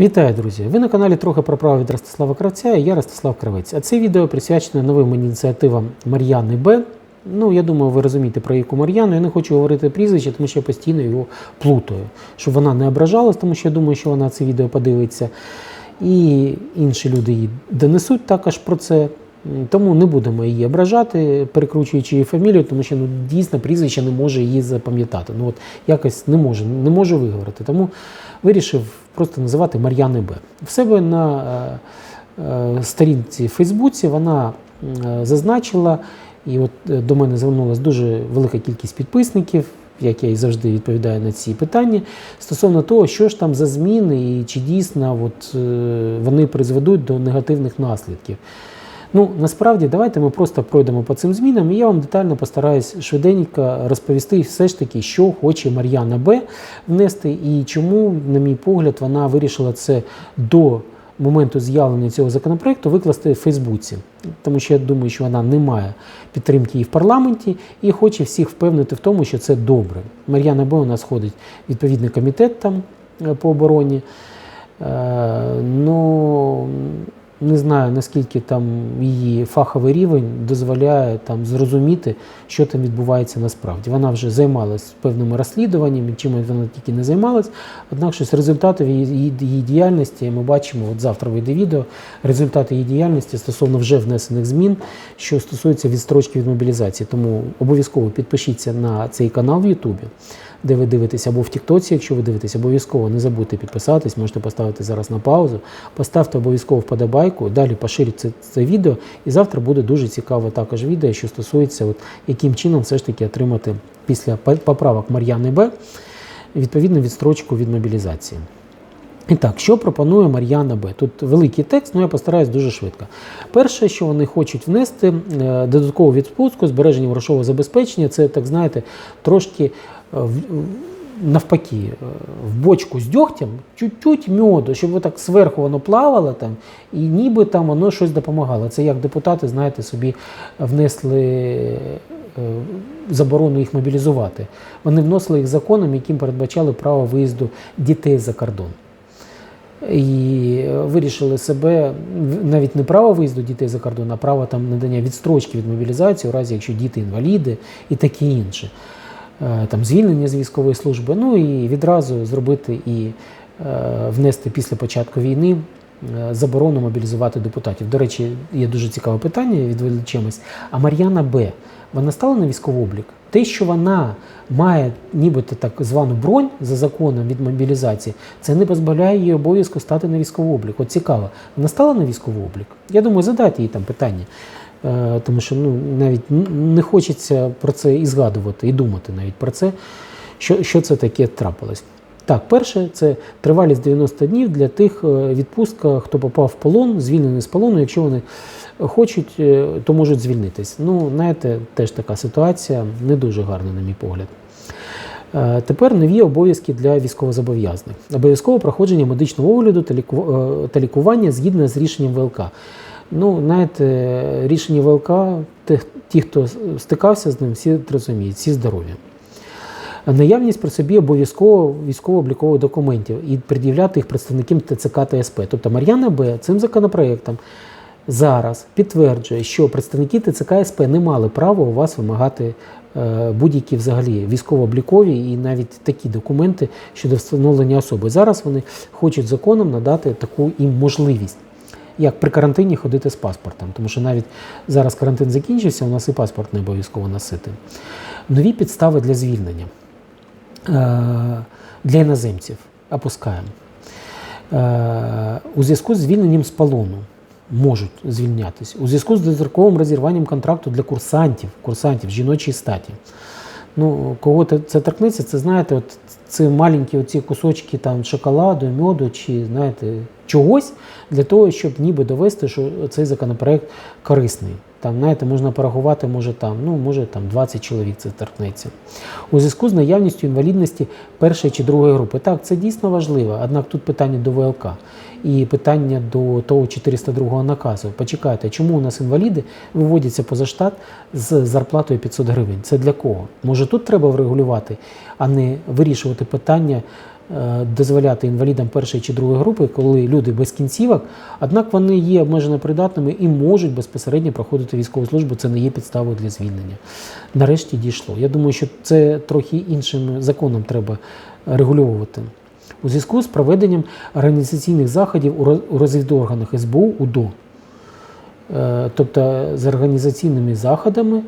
Вітаю, друзі! Ви на каналі трохи про право від Ростислава Кравця і я Ростислав Кравець. А це відео присвячене новим ініціативам Мар'яни Б. Ну, я думаю, ви розумієте про яку Мар'яну. Я не хочу говорити прізвище, тому що я постійно його плутаю. Щоб вона не ображалась, тому що я думаю, що вона це відео подивиться. І інші люди їй донесуть також про це. Тому не будемо її ображати, перекручуючи її фамілію, тому що ну, дійсно прізвище не може її запам'ятати. Ну от якось не може, не може виговорити. Тому вирішив просто називати Мар'яни Б. В себе на е, е, сторінці в Фейсбуці вона е, зазначила, і от е, до мене звернулася дуже велика кількість підписників. Як я і завжди відповідаю на ці питання стосовно того, що ж там за зміни і чи дійсно от, е, вони призведуть до негативних наслідків. Ну, насправді, давайте ми просто пройдемо по цим змінам, і я вам детально постараюсь швиденько розповісти все ж таки, що хоче Мар'яна Б внести, і чому, на мій погляд, вона вирішила це до моменту з'явлення цього законопроекту викласти в Фейсбуці. Тому що я думаю, що вона не має підтримки і в парламенті, і хоче всіх впевнити в тому, що це добре. Мар'яна Б у нас ходить відповідний комітет там е, по обороні. Е, ну, не знаю, наскільки там її фаховий рівень дозволяє там зрозуміти, що там відбувається насправді. Вона вже займалась певними розслідуваннями, чим вона тільки не займалась. Однак щось результатів її, її, діяльності ми бачимо, от завтра вийде відео, результати її діяльності стосовно вже внесених змін, що стосується відстрочки від мобілізації. Тому обов'язково підпишіться на цей канал в Ютубі де ви дивитесь, або в Тіктоці, якщо ви дивитесь, обов'язково не забудьте підписатись, можете поставити зараз на паузу, поставте обов'язково вподобайку, далі поширіть це, це відео. І завтра буде дуже цікаве також відео, що стосується, от, яким чином все ж таки отримати після поправок Мар'яни Б відповідну відстрочку від мобілізації. І так, що пропонує Мар'яна Б? Тут великий текст, але я постараюсь дуже швидко. Перше, що вони хочуть внести, е, додаткову відпустку, збереження грошового забезпечення, це, так знаєте, трошки навпаки, е, в бочку з дьогтям, чуть-чуть мьоду, щоб отак зверху воно плавало там, і ніби там воно щось допомагало. Це як депутати, знаєте, собі внесли е, заборону їх мобілізувати. Вони вносили їх законом, яким передбачали право виїзду дітей за кордон. І вирішили себе навіть не право виїзду дітей за кордон, а право там надання відстрочки від мобілізації, у разі якщо діти інваліди і таке інше. Е, Там звільнення з військової служби. Ну і відразу зробити і е, внести після початку війни е, заборону мобілізувати депутатів. До речі, є дуже цікаве питання, відволічемось. А Мар'яна Б. Вона стала на військовий облік. Те, що вона має нібито так звану бронь за законом від мобілізації, це не позбавляє її обов'язку стати на військовий облік. От цікаво, вона стала на військовий облік? Я думаю, задайте їй там питання. Е, Тому що ну, навіть не хочеться про це і згадувати, і думати навіть про це, що, що це таке трапилось. Так, перше, це тривалість 90 днів для тих е, відпустка, хто попав в полон, звільнений з полону. Якщо вони хочуть, е, то можуть звільнитись. Ну, знаєте, теж така ситуація не дуже гарна, на мій погляд. Тепер нові обов'язки для військовозобов'язаних. Обов'язкове проходження медичного огляду та лікування згідно з рішенням ВЛК. Ну, знаєте, рішення ВЛК, ті, хто стикався з ним, всі розуміють, всі здорові. Наявність при собі обов'язково військово-облікових документів і пред'являти їх представникам ТЦК та СП. Тобто Мар'яна Б. цим законопроектом зараз підтверджує, що представники ТЦК СП не мали права у вас вимагати е, будь-які взагалі військово-облікові і навіть такі документи щодо встановлення особи. Зараз вони хочуть законом надати таку їм можливість. Як при карантині ходити з паспортом, тому що навіть зараз карантин закінчився, у нас і паспорт не обов'язково носити. Нові підстави для звільнення е, для іноземців опускаємо. Е, У зв'язку з звільненням з полону можуть звільнятися. У зв'язку з достроковим розірванням контракту для курсантів, курсантів жіночої статі. Ну, кого це торкнеться, це знаєте, от це маленькі оці кусочки там шоколаду, меду чи знаєте, чогось для того, щоб ніби довести, що цей законопроект корисний. Там, знаєте, можна порахувати, може там, ну, може там 20 чоловік це торкнеться. У зв'язку з наявністю інвалідності першої чи другої групи. Так, це дійсно важливо, однак тут питання до ВЛК і питання до того 402 наказу. Почекайте, чому у нас інваліди виводяться поза штат з зарплатою 500 гривень? Це для кого? Може тут треба врегулювати, а не вирішувати питання е, дозволяти інвалідам першої чи другої групи, коли люди без кінцівок, однак вони є обмежено придатними і можуть безпосередньо проходити військову службу. Це не є підставою для звільнення. Нарешті дійшло. Я думаю, що це трохи іншим законом треба регулювати. У зв'язку з проведенням організаційних заходів у роз- у розвідорганах СБУ УДО. Е, Тобто з організаційними заходами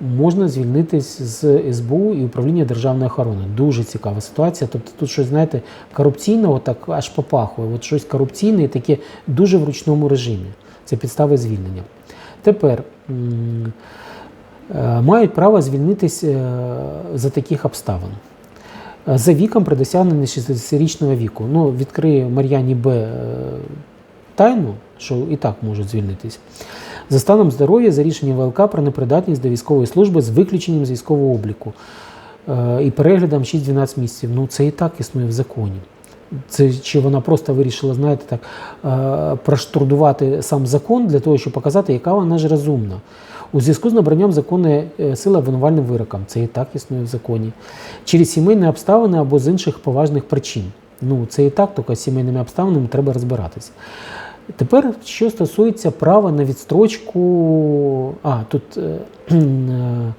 можна звільнитись з СБУ і управління державної охорони. Дуже цікава ситуація. Тобто тут щось, знаєте, корупційного так аж попахує. От щось корупційне і таке дуже в ручному режимі. Це підстави звільнення. Тепер е, мають право звільнитись е, за таких обставин. За віком при досягненні 60-річного віку. Ну, відкриє Мар'яні Б. е, тайну, що і так можуть звільнитись. За станом здоров'я за рішенням ВЛК про непридатність до військової служби з виключенням з військового обліку е, і переглядом 6-12 місяців. Ну це і так існує в законі. Це чи вона просто вирішила, знаєте, так е, проштурдувати сам закон для того, щоб показати, яка вона ж розумна. У зв'язку з набранням законної е, сили обвинувальним вироком. Це і так існує в законі. Через сімейні обставини або з інших поважних причин. Ну, це і так, тільки з сімейними обставинами треба розбиратися. Тепер, що стосується права на відстрочку. А, тут е, е,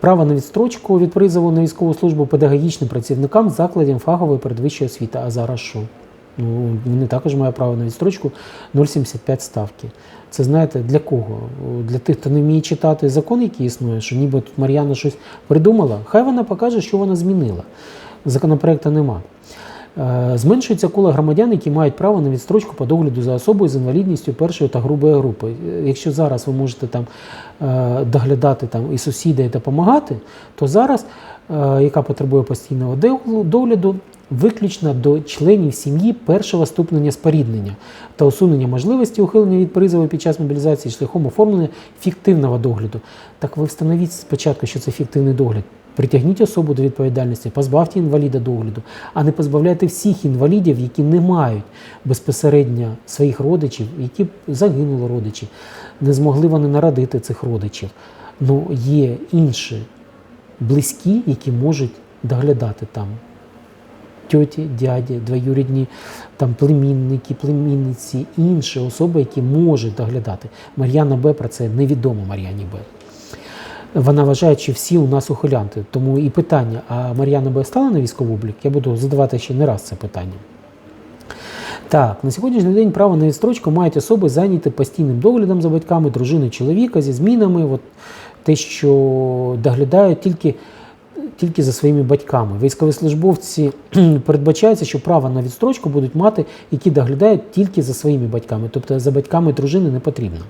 право на відстрочку від призову на військову службу педагогічним працівникам закладів фахової передвищої освіти. А зараз що? Ну, вони також мають право на відстрочку 0,75 ставки. Це знаєте для кого? Для тих, хто не вміє читати закон, який існує, що ніби тут Мар'яна щось придумала. Хай вона покаже, що вона змінила. Законопроекту нема. Е, Зменшується коло громадян, які мають право на відстрочку по догляду за особою з інвалідністю першої та грубої групи. Е, Якщо зараз ви можете там е, доглядати там і сусіда і допомагати, то зараз, яка потребує постійного догляду, виключно до членів сім'ї першого ступеня споріднення та усунення можливості ухилення від призову під час мобілізації шляхом оформлення фіктивного догляду. Так ви встановіть спочатку, що це фіктивний догляд. Притягніть особу до відповідальності, позбавте інваліда догляду, а не позбавляйте всіх інвалідів, які не мають безпосередньо своїх родичів, які загинули родичі, не змогли вони народити цих родичів. Ну є інші близькі, які можуть доглядати там тьоті, дяді, двоюрідні там племінники, племінниці, інші особи, які можуть доглядати. Мар'яна Б про це невідомо Мар'яні Б. Вона вважає, що всі у нас ухилянти. Тому і питання: а Мар'яна Б стала на військовий облік? Я буду задавати ще не раз це питання. Так, на сьогоднішній день право на відстрочку мають особи зайняті постійним доглядом за батьками, дружиною чоловіка зі змінами. От те, що доглядають тільки, тільки за своїми батьками. Військовослужбовці передбачається, що право на відстрочку будуть мати, які доглядають тільки за своїми батьками, тобто за батьками дружини не потрібно.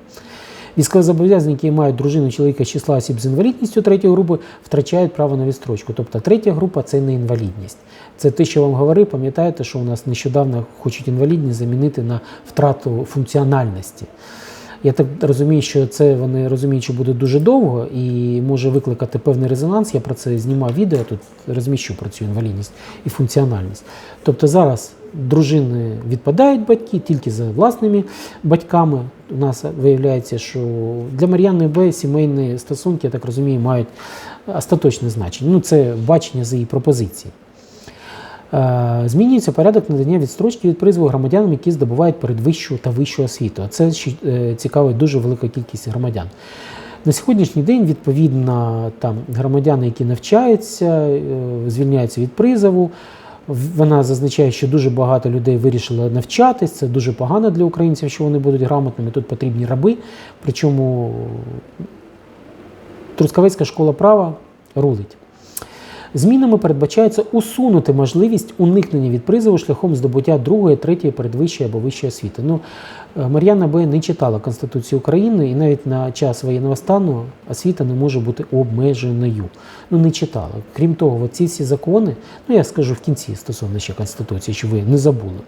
Військовозобов'язані, які мають дружину чоловіка з числа осіб з інвалідністю третьої групи, втрачають право на відстрочку. Тобто третя група це не інвалідність. Це те, що вам говорив, пам'ятаєте, що у нас нещодавно хочуть інвалідність замінити на втрату функціональності. Я так розумію, що це вони розуміють, що буде дуже довго і може викликати певний резонанс. Я про це знімав відео, тут розміщу про цю інвалідність і функціональність. Тобто зараз дружини відпадають батьки тільки за власними батьками. У нас виявляється, що для Мар'яни Б сімейні стосунки, я так розумію, мають остаточне значення. Ну, це бачення за її пропозиції. Е, Змінюється порядок надання відстрочки від призову громадянам, які здобувають передвищу та вищу освіту. А це е, цікавить дуже велика кількість громадян. На сьогоднішній день, відповідно, там громадяни, які навчаються, е, звільняються від призову. Вона зазначає, що дуже багато людей вирішило навчатись. Це дуже погано для українців, що вони будуть грамотними. Тут потрібні раби. Причому Трускавецька школа права рулить. Змінами передбачається усунути можливість уникнення від призову шляхом здобуття другої, третьої, передвищої або вищої освіти. Ну, е, Мар'яна Б. не читала Конституцію України і навіть на час воєнного стану освіта не може бути обмеженою. Ну, не читала. Крім того, ці всі закони, ну я скажу в кінці стосовно ще Конституції, що ви не забули.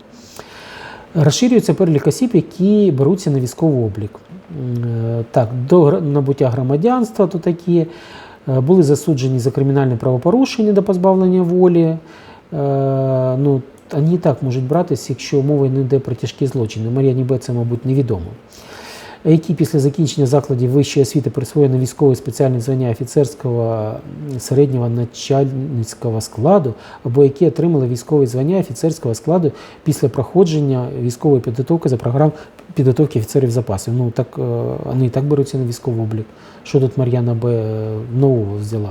Розширюється перелік осіб, які беруться на військовий облік. Е, Так, до набуття громадянства то такі були засуджені за кримінальне правопорушення до позбавлення волі. Е, Ну, вони і так можуть братися, якщо мова не йде про тяжкі злочини. Мар'яні Б. це, мабуть, невідомо. Які після закінчення закладів вищої освіти присвоєно військове спеціальне звання офіцерського середнього начальницького складу, або які отримали військове звання офіцерського складу після проходження військової підготовки за програм підготовки офіцерів запасів. Ну так е, вони і так беруться на військовий облік. Що тут Мар'яна Б е, нового взяла?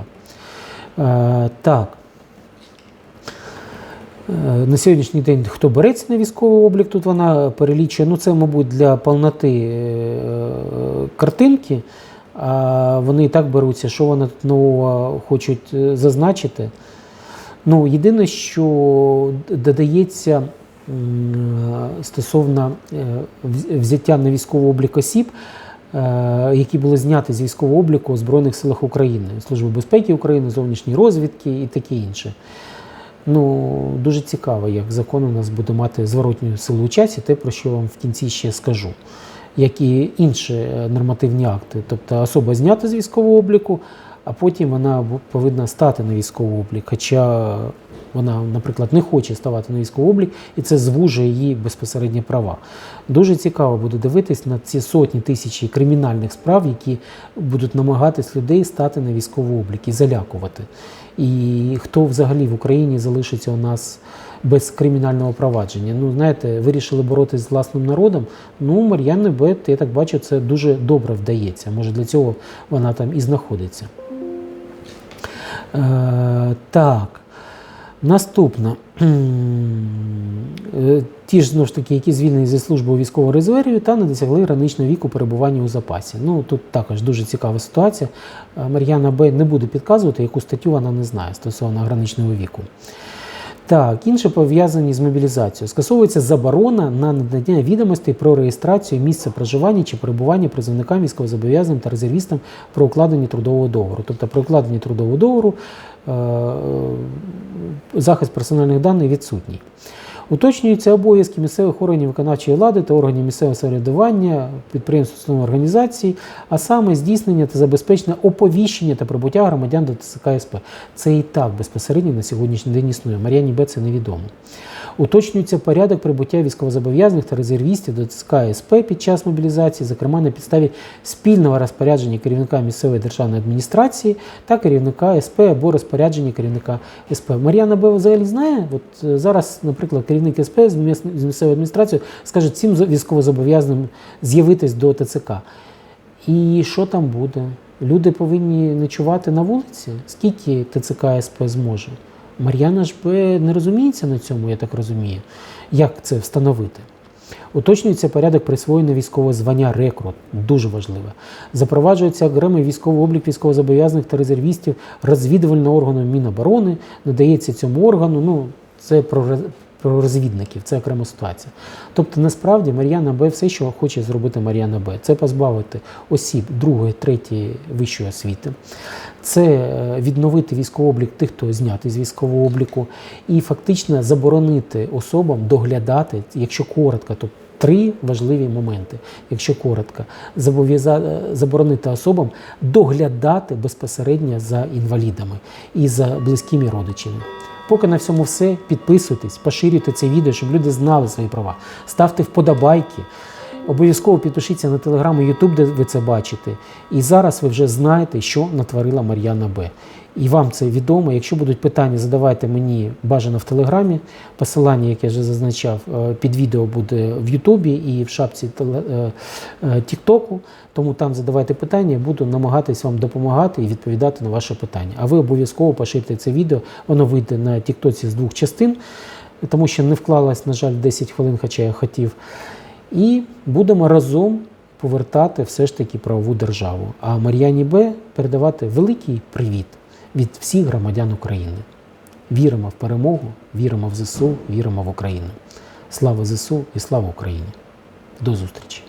Е, так. Е, На сьогоднішній день хто береться на військовий облік, тут вона перелічує. Ну, це, мабуть, для повноти е, картинки. А вони і так беруться, що вони тут нового хочуть е, зазначити. Ну, єдине, що додається стосовно е, взяття на військовий облік осіб, е, які були зняті з військового обліку у Збройних силах України, Служби безпеки України, зовнішньої розвідки і таке інше. Ну, дуже цікаво, як закон у нас буде мати зворотню силу часі, те, про що вам в кінці ще скажу. Як і інші е, нормативні акти. Тобто особа знята з військового обліку, а потім вона повинна стати на військовий облік. Хоча вона, наприклад, не хоче ставати на військовий облік, і це звужує її безпосередні права. Дуже цікаво буде дивитись на ці сотні тисячі кримінальних справ, які будуть намагатись людей стати на військовий облік і залякувати. І хто взагалі в Україні залишиться у нас без кримінального провадження? Ну, знаєте, вирішили боротись з власним народом. Ну, Мар'яни Бет, я так бачу, це дуже добре вдається. Може, для цього вона там і знаходиться. Е, так. Наступне. Е, Ті ж знову ж таки, які звільнені зі служби у військовому резерві та не досягли граничного віку перебування у запасі. Ну тут також дуже цікава ситуація. Е, Мар'яна Б не буде підказувати, яку статтю вона не знає стосовно граничного віку. Так, інше пов'язані з мобілізацією. Скасовується заборона на надання відомостей про реєстрацію місця проживання чи перебування призовникам військовозобов'язаним та резервістам про укладення трудового договору. Тобто при укладенні трудового договору е, захист персональних даних відсутній. Уточнюються обов'язки місцевих органів виконавчої влади та органів місцевого самоврядування, підприємств, установ організацій, а саме здійснення та забезпечення оповіщення та прибуття громадян до ТЦК СП. Це і так безпосередньо на сьогоднішній день існує. Мар'яні Б це невідомо. Уточнюється порядок прибуття військовозобов'язаних та резервістів до ТЦК СП під час мобілізації, зокрема на підставі спільного розпорядження керівника місцевої державної адміністрації та керівника СП або розпорядження керівника СП. Мар'яна Б взагалі знає. От е, зараз, наприклад, керівник СП з міс- з місцевої адміністрації скаже всім військовозобов'язаним з'явитись до ТЦК. І що там буде? Люди повинні ночувати на вулиці? Скільки ТЦК СП зможе? Мар'яна ж не розуміється на цьому, я так розумію. Як це встановити? Уточнюється порядок присвоєння військового звання рекрут, дуже важливе. Запроваджується окремий військовий облік військовозобов'язаних та резервістів розвідувального органу Міноборони, надається цьому органу. Ну, це про, розвідників, це окрема ситуація. Тобто, насправді Мар'яна Б все, що хоче зробити Мар'яна Б, це позбавити осіб другої, третьої вищої освіти, це е, відновити військовий облік тих, хто знятий з військового обліку, і фактично заборонити особам доглядати, якщо коротко, то три важливі моменти. Якщо коротко, е, заборонити особам доглядати безпосередньо за інвалідами і за близькими родичами. Поки на всьому все, підписуйтесь, поширюйте це відео, щоб люди знали свої права. Ставте вподобайки. Обов'язково підпишіться на телеграм і Ютуб, де ви це бачите. І зараз ви вже знаєте, що натворила Мар'яна Б. І вам це відомо. Якщо будуть питання, задавайте мені бажано в телеграмі. Посилання, яке я вже зазначав, е, під відео буде в Ютубі і в шапці е, е, Тіктоку. Тому там задавайте питання, буду намагатись вам допомагати і відповідати на ваше питання. А ви обов'язково поширте це відео, воно вийде на Тіктоці з двох частин, тому що не вклалось, на жаль, 10 хвилин, хоча я хотів. І будемо разом повертати все ж таки правову державу. А Мар'яні Б передавати великий привіт від всіх громадян України. Віримо в перемогу, віримо в ЗСУ, віримо в Україну. Слава ЗСУ і слава Україні! До зустрічі!